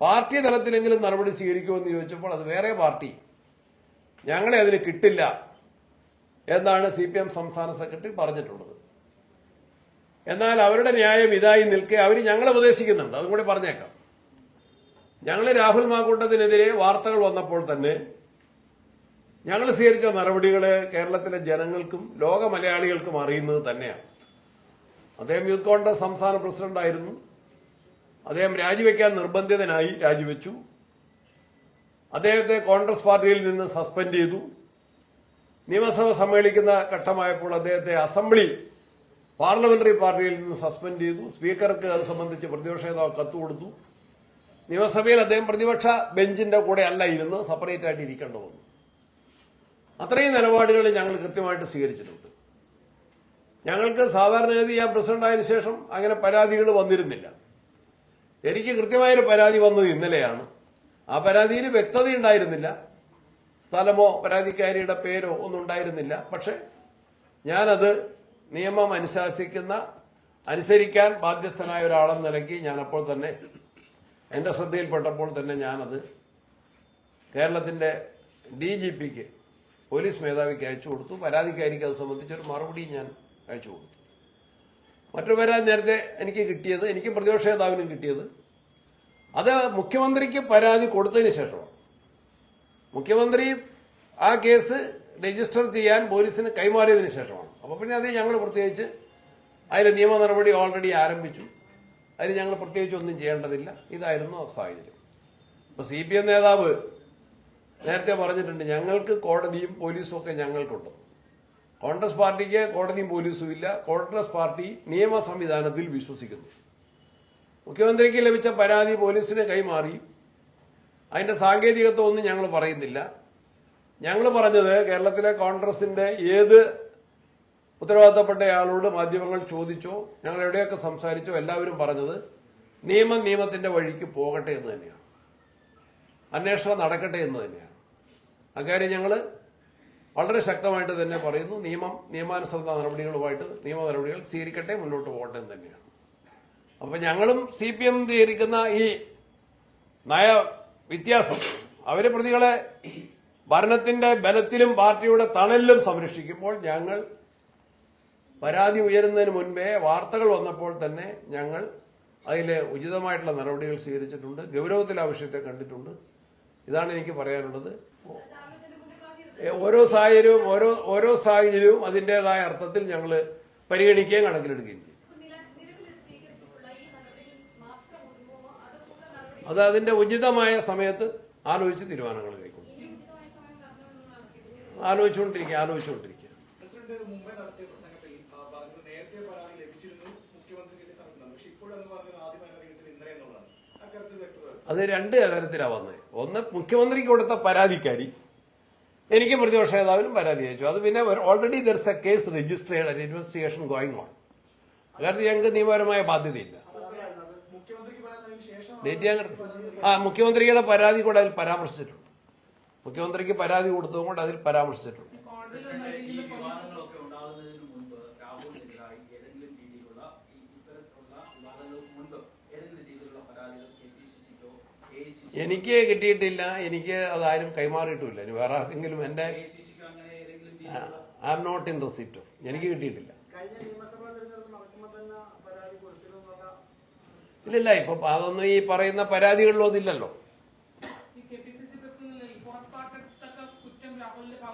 Party തലത്തിലെങ്കിലും നടപടി സ്വീകരിക്കുമെന്ന് ചോദിച്ചപ്പോൾ അത് വേറെ പാർട്ടി. ഞങ്ങളെ അതിന് കിട്ടില്ല എന്നാണ് സി പി എം സംസ്ഥാന സെക്രട്ടറി പറഞ്ഞിട്ടുള്ളത്. എന്നാൽ അവരുടെ ന്യായം ഇതായി നിൽക്കെ അവർ ഞങ്ങളെ ഉപദേശിക്കുന്നുണ്ട്. അതും കൂടി പറഞ്ഞേക്കാം. ഞങ്ങൾ രാഹുൽ മാക്കൂട്ടത്തിനെതിരെ വാർത്തകൾ വന്നപ്പോൾ തന്നെ ഞങ്ങൾ സ്വീകരിച്ച നടപടികൾ കേരളത്തിലെ ജനങ്ങൾക്കും ലോക മലയാളികൾക്കും അറിയുന്നത് തന്നെയാണ്. അദ്ദേഹം യൂത്ത് കോൺഗ്രസ് സംസ്ഥാന പ്രസിഡന്റായിരുന്നു. അദ്ദേഹം രാജിവെക്കാൻ നിർബന്ധിതനായി രാജിവെച്ചു. അദ്ദേഹത്തെ കോൺഗ്രസ് പാർട്ടിയിൽ നിന്ന് സസ്പെൻഡ് ചെയ്തു. നിയമസഭ സമ്മേളിക്കുന്ന ഘട്ടമായപ്പോൾ അദ്ദേഹത്തെ അസംബ്ലി പാർലമെന്ററി പാർട്ടിയിൽ നിന്ന് സസ്പെൻഡ് ചെയ്തു. സ്പീക്കർക്ക് അത് സംബന്ധിച്ച് പ്രതിപക്ഷ നേതാവ് കത്ത് കൊടുത്തു. നിയമസഭയിൽ അദ്ദേഹം പ്രതിപക്ഷ ബെഞ്ചിന്റെ കൂടെ അല്ല ഇരുന്ന് സെപ്പറേറ്റ് ആയിട്ട് ഇരിക്കേണ്ടി വന്നു. അത്രയും നിലപാടുകൾ ഞങ്ങൾ കൃത്യമായിട്ട് സ്വീകരിച്ചിട്ടുണ്ട്. ഞങ്ങൾക്ക് സാധാരണഗതി ഞാൻ പ്രസിഡന്റായതിനു ശേഷം അങ്ങനെ പരാതികൾ വന്നിരുന്നില്ല. എനിക്ക് കൃത്യമായൊരു പരാതി വന്നത് ഇന്നലെയാണ്. ആ പരാതിയിൽ വ്യക്തത ഉണ്ടായിരുന്നില്ല. സ്ഥലമോ പരാതിക്കാരിയുടെ പേരോ ഒന്നും ഉണ്ടായിരുന്നില്ല. പക്ഷെ ഞാനത് നിയമം അനുശാസിക്കുന്ന അനുസരിക്കാൻ ബാധ്യസ്ഥനായ ഒരാളെന്ന നിലയ്ക്ക് ഞാനപ്പോൾ തന്നെ എന്റെ ശ്രദ്ധയിൽപ്പെട്ടപ്പോൾ തന്നെ ഞാനത് കേരളത്തിന്റെ ഡി ജി പിക്ക് പോലീസ് മേധാവിക്ക് അയച്ചു കൊടുത്തു. പരാതിക്കാരിക്ക് അത് സംബന്ധിച്ചൊരു മറുപടി ഞാൻ അയച്ചു കൊടുത്തു. മറ്റൊരു നേരത്തെ എനിക്ക് കിട്ടിയത് എനിക്ക് പ്രതിപക്ഷ നേതാവിനും കിട്ടിയത്. അത് മുഖ്യമന്ത്രിക്ക് പരാതി കൊടുത്തതിന് ശേഷമാണ്. മുഖ്യമന്ത്രി ആ കേസ് രജിസ്റ്റർ ചെയ്യാൻ പോലീസിന് കൈമാറിയതിന് ശേഷമാണ്. അപ്പോൾ പിന്നെ അത് ഞങ്ങൾ പ്രത്യേകിച്ച് അതിലെ നിയമ നടപടി ഓൾറെഡി ആരംഭിച്ചു. അതിന് ഞങ്ങൾ പ്രത്യേകിച്ച് ഒന്നും ചെയ്യേണ്ടതില്ല. ഇതായിരുന്നു സാഹചര്യം. ഇപ്പോൾ സി പി എം നേതാവ് നേരത്തെ പറഞ്ഞിട്ടുണ്ട് ഞങ്ങൾക്ക് കോടതിയും പോലീസും ഒക്കെ ഞങ്ങൾക്കുണ്ട്. കോൺഗ്രസ് പാർട്ടിക്ക് കോടതിയും പോലീസും ഇല്ല കോൺഗ്രസ് പാർട്ടി നിയമ സംവിധാനത്തിൽ വിശ്വസിക്കുന്നു. മുഖ്യമന്ത്രിക്ക് ലഭിച്ച പരാതി പോലീസിന് കൈമാറി. അതിന്റെ സാങ്കേതികത്വം ഒന്നും ഞങ്ങൾ പറയുന്നില്ല. ഞങ്ങൾ പറഞ്ഞത് കേരളത്തിലെ കോൺഗ്രസിന്റെ ഏത് ഉത്തരവാദിത്തപ്പെട്ടയാളോട് മാധ്യമങ്ങൾ ചോദിച്ചോ ഞങ്ങൾ എവിടെയൊക്കെ സംസാരിച്ചോ എല്ലാവരും പറഞ്ഞത് നിയമം നിയമത്തിന്റെ വഴിക്ക് പോകട്ടെ എന്ന് തന്നെയാണ്. അന്വേഷണം നടക്കട്ടെ എന്ന് തന്നെയാണ്. അക്കാര്യം ഞങ്ങൾ വളരെ ശക്തമായിട്ട് തന്നെ പറയുന്നു നിയമം നിയമാനുസൃത നടപടികളുമായിട്ട് നിയമ നടപടികൾ സ്വീകരിക്കട്ടെ മുന്നോട്ട് പോകട്ടെ എന്ന് തന്നെയാണ്. അപ്പൊ ഞങ്ങളും സി പി എം സ്വീകരിക്കുന്ന ഈ നയ വ്യത്യാസം അവർ പ്രതികളെ ഭരണത്തിന്റെ ബലത്തിലും പാർട്ടിയുടെ തണലിലും സംരക്ഷിക്കുമ്പോൾ ഞങ്ങൾ പരാതി ഉയരുന്നതിന് മുൻപേ വാർത്തകൾ വന്നപ്പോൾ തന്നെ ഞങ്ങൾ അതിൽ ഉചിതമായിട്ടുള്ള നടപടികൾ സ്വീകരിച്ചിട്ടുണ്ട് ഗൗരവത്തിൽ ആവശ്യത്തെ കണ്ടിട്ടുണ്ട്. ഇതാണ് എനിക്ക് പറയാനുള്ളത്. ഓരോ സാഹചര്യവും ഓരോ ഓരോ സാഹചര്യവും അതിന്റെതായ അർത്ഥത്തിൽ ഞങ്ങൾ പരിഗണിക്കുകയും കണക്കിലെടുക്കുകയും ചെയ്യും. അത് അതിന്റെ ഉചിതമായ സമയത്ത് ആലോചിച്ച് തീരുമാനങ്ങൾ കൈക്കൊള്ളും. ആലോചിച്ചുകൊണ്ടിരിക്കുക ആലോചിച്ചുകൊണ്ടിരിക്കുക. അത് രണ്ട് തരത്തിലാണ് വന്നത് ഒന്ന് മുഖ്യമന്ത്രിക്ക് കൊടുത്ത പരാതിക്കാരി എനിക്ക് പ്രതിപക്ഷ നേതാവിനും പരാതി അയച്ചു അത് പിന്നെ already there a case registered and investigation going on അതായത് ഞങ്ങൾക്ക് നിയമപരമായ ബാധ്യതയില്ല. ഡേറ്റ് ഞാൻ ആ മുഖ്യമന്ത്രിയുടെ പരാതി കൂടെ അതിൽ പരാമർശിച്ചിട്ടുണ്ട്. മുഖ്യമന്ത്രിക്ക് പരാതി കൊടുത്തതുകൊണ്ട് അതിൽ പരാമർശിച്ചിട്ടുണ്ട് ഈ വിവാദങ്ങളൊക്കെ ഉണ്ടാകുന്നതിന് മുൻപ് രാഹുലിനെതിരായി ഏതെങ്കിലും രീതിയിലുള്ള ഈ ഇത്തരത്തിലുള്ള വിവാദങ്ങൾക്ക് മുൻപ് ഏതെങ്കിലും രീതിയിലുള്ള പരാതികൾ കെ പി സി സിക്കോ എ സി എനിക്ക് കിട്ടിയിട്ടില്ല. എനിക്ക് അതാരും കൈമാറിയിട്ടുമില്ല ഇനി വേറെ ആർക്കെങ്കിലും എന്റെ I am not in receipt. എനിക്ക് കിട്ടിയിട്ടില്ല. ഇല്ലില്ല ഇപ്പൊ അതൊന്നും ഈ പറയുന്ന പരാതികളിലോ അതില്ലല്ലോ.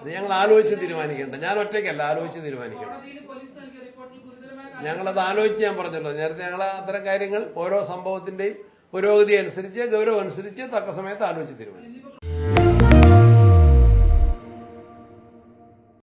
അത് ഞങ്ങൾ ആലോചിച്ച് തീരുമാനിക്കേണ്ട. ഞാൻ ഒറ്റയ്ക്കല്ല ആലോചിച്ച് തീരുമാനിക്കണം. ഞങ്ങളത് ആലോചിച്ച് ഞാൻ പറഞ്ഞല്ലോ. നേരത്തെ ഞങ്ങൾ അത്തരം കാര്യങ്ങൾ ഓരോ സംഭവത്തിന്റെയും പുരോഗതി അനുസരിച്ച് ഗൗരവം അനുസരിച്ച് തക്ക സമയത്ത് ആലോചിച്ച് തീരുമാനിക്കും.